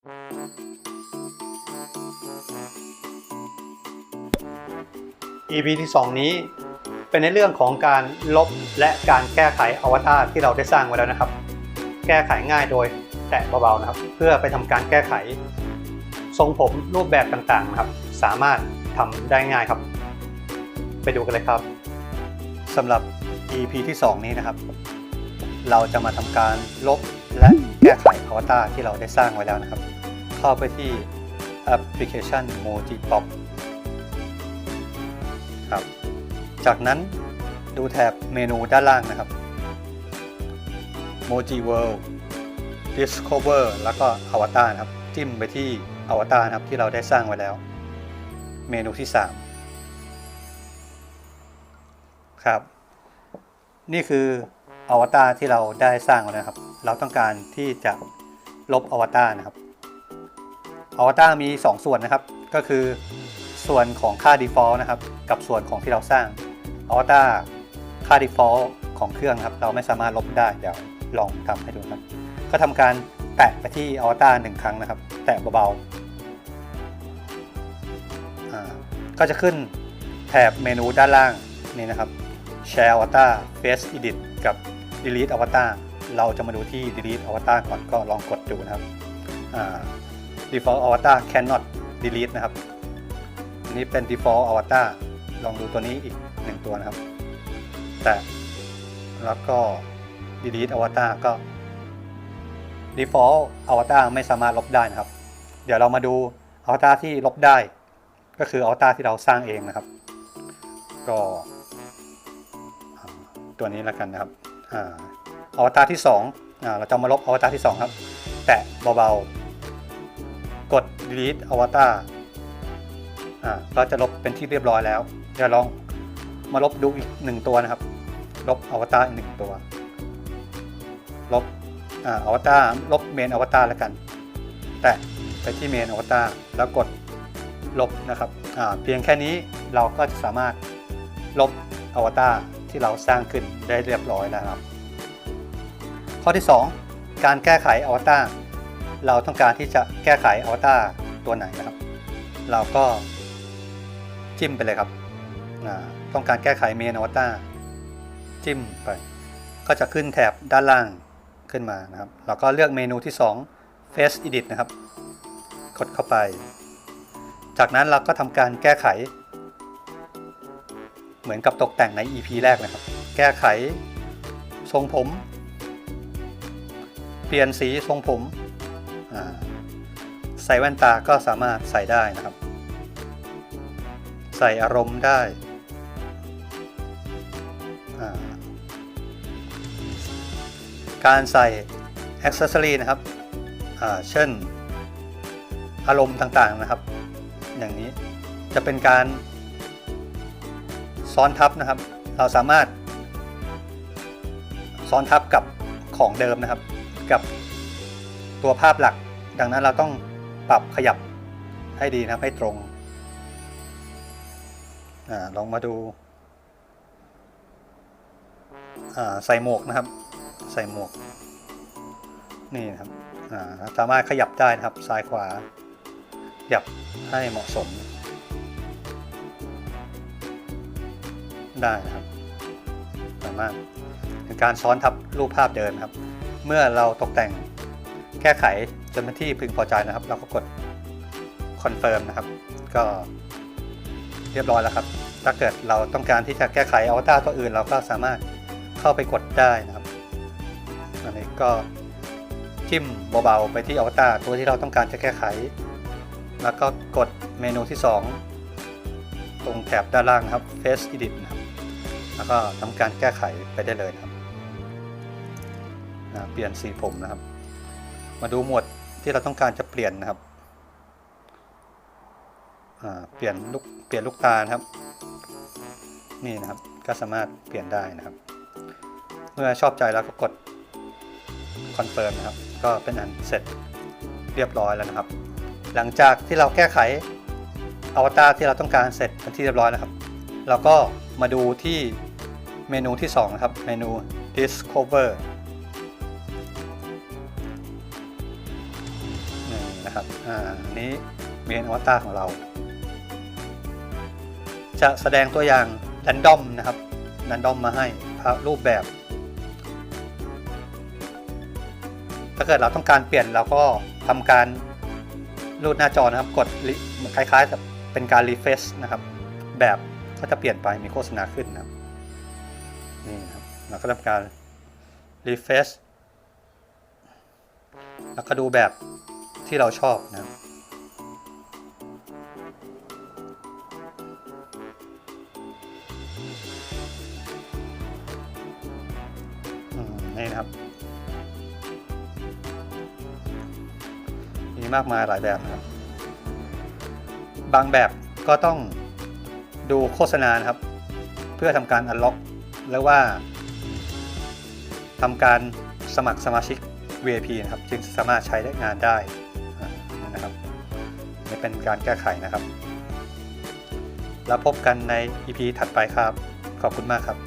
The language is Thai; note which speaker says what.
Speaker 1: EP ที่2 นี้เป็นในเรื่องของการลบและการแก้ไขอวตารที่เราได้สร้างไว้แล้วนะครับ แก้ไขง่ายโดยแตะเบาๆนะครับ เพื่อไปทำการแก้ไข ทรงผมรูปแบบต่างๆนะครับ สามารถทำได้ง่ายครับ ไปดูกันเลยครับสำหรับ EP ที่ 2 นี้นะครับ เราจะมาทำการลบและ แก้ไขอวตารที่เราได้สร้างไว้แล้วนะครับ เข้าไปที่แอปพลิเคชัน Moji Pop ครับ จากนั้นดูแถบเมนูด้านล่างนะครับ Moji World Discover แล้วก็ Avatar นะครับ จิ้มไปที่ Avatar นะครับที่เราได้สร้างไว้แล้ว เมนูที่ 3 ครับ นี่คือ อวตารที่เราได้สร้างไว้นะครับ เราต้องการที่จะลบอวตารนะครับ อวตารมี 2 ส่วนนะครับ ก็คือส่วนของค่า default นะครับ กับส่วนของที่เราสร้าง อวตารค่า default ของเครื่องครับ เราไม่สามารถลบได้ เดี๋ยวลองทำให้ดูครับ ก็ทำการแตะไปที่อวตารหนึ่งครั้งนะครับ แตะเบาๆ ก็จะขึ้นแถบเมนูด้านล่างนี่นะครับ Share Avatar Face Edit กับ Delete Avatar เราจะมาดูที่ Delete Avatar ก่อนก็ลองกดดูนะครับ Default Avatar cannot delete นะครับ อันนี้เป็น Default Avatar ลองดูตัวนี้อีกหนึ่งตัวนะครับ แต่แล้วก็ Delete Avatar ก็ Default Avatar ไม่สามารถลบได้นะครับ เดี๋ยวเรามาดู Avatar ที่ลบได้ ก็คือ Avatar ที่เราสร้างเองนะครับ ก็ตัวนี้แล้วกันนะครับ อวตารที่2อ่าเราจะมาลบอวตารที่ 2 ครับ แตะเบาๆ กด delete อวตารอ่าก็จะลบเป็นที่เรียบร้อยแล้วเดี๋ยวลองมาลบดูอีกหนึ่งตัวนะครับ ลบอวตารอีกหนึ่งตัว ลบอวตารลบเมนอวตารแล้วกัน แตะไปที่เมนอวตารแล้วกดลบนะครับเพียงแค่นี้เราก็จะสามารถลบอวตาร ที่เราสร้างขึ้นได้เรียบร้อยแล้วครับ ข้อที่ 2 การแก้ไขอวตารเราต้องการที่จะแก้ไขอวตารตัวไหนนะครับ เราก็จิ้มไปเลยครับต้องการแก้ไขเมนอวตารจิ้มไป ก็จะขึ้นแถบด้านล่างขึ้นมานะครับ เราก็เลือกเมนูที่ 2 Face Edit นะครับ กดเข้าไป จากนั้นเราก็ทำการแก้ไข มือนกับตกแต่งใน EP แรกนะครับ แก้ไข ทรงผม เปลี่ยนสีทรงผมใส่แว่นตาก็สามารถใส่ได้นะครับ ใส่อารมณ์ได้การใส่อ c เซ s ซอรีนะครับ เช่น อารมณ์ต่างๆนะครับ อย่างนี้จะเป็นการ ซ้อนทับนะครับ เราสามารถ ซ้อนทับกับของเดิมนะครับ กับตัวภาพหลัก ดังนั้นเราต้องปรับขยับให้ดีนะครับให้ตรงอลองมาดูาใส่หมวกนะครับ ใส่หมวก นี่นะครับาสามารถขยับได้นะครับซ้ายขวาขยับให้เหมาะสม ได้นะครับสามารถเป็นการซ้อนทับรูปภาพเดิมนครับ เมื่อเราตกแต่งแก้ไขจนเป็นที่พึงพอใจนะครับ เราก็กดคอนเฟิร์มนะครับ ก็เรียบร้อยแล้วครับ ถ้าเกิดเราต้องการที่จะแก้ไขอวตารตัวอื่น เราก็สามารถเข้าไปกดได้นะครับอันนี้ก็จิ้มเบาๆไปที่อวตารตัวที่เราต้องการจะแก้ไข แล้วก็กดเมนูที่ 2 ตรงแถบด้านล่างครับ Face Edit นะครับ แล้วก็ทำการแก้ไขไปได้เลยนะครับนะเปลี่ยนสีผมนะครับ มาดูหมวดที่เราต้องการจะเปลี่ยนนะครับเปลี่ยนลูกเปลี่ยนลูกตานะครับ นี่นะครับก็สามารถเปลี่ยนได้นะครับ เมื่อชอบใจแล้วก็กดคอนเฟิร์มนะครับ ก็เป็นอันเสร็จเรียบร้อยแล้วนะครับ หลังจากที่เราแก้ไขอวตารที่เราต้องการเสร็จเป็นที่เรียบร้อยนะครับ เราก็มาดูที่ เมนูที่2นะครับ เมนู discover นี่นะครับ อ่า นี้เมนอวตารของเรา จะแสดงตัวอย่าง r รนดอมนะครับ r รนดอมมาให้ภาพรูปแบบ ถ้าเกิดเราต้องการเปลี่ยนเราก็ทำการรูดหน้าจอนะครับ กดคล้ายๆกับเป็นการรีเฟซนะครับ แบบก็จะเปลี่ยนไปมีโฆษณาขึ้นนะครับ นี่ครับเราก็ทำการรีเฟซแล้วก็ดูแบบที่เราชอบนะครับนี่นะครับ มีมากมายหลายแบบนะครับ บางแบบก็ต้องดูโฆษณานะครับ เพื่อทำการอันล็อก แล้วว่าทำการสมัครสมาชิก VIP นะครับจึงสามารถใช้ได้งานได้อ่านี่นะครับนี่เป็นการแก้ไขนะครับ แล้วพบกันใน EP ถัดไปครับ ขอบคุณมากครับ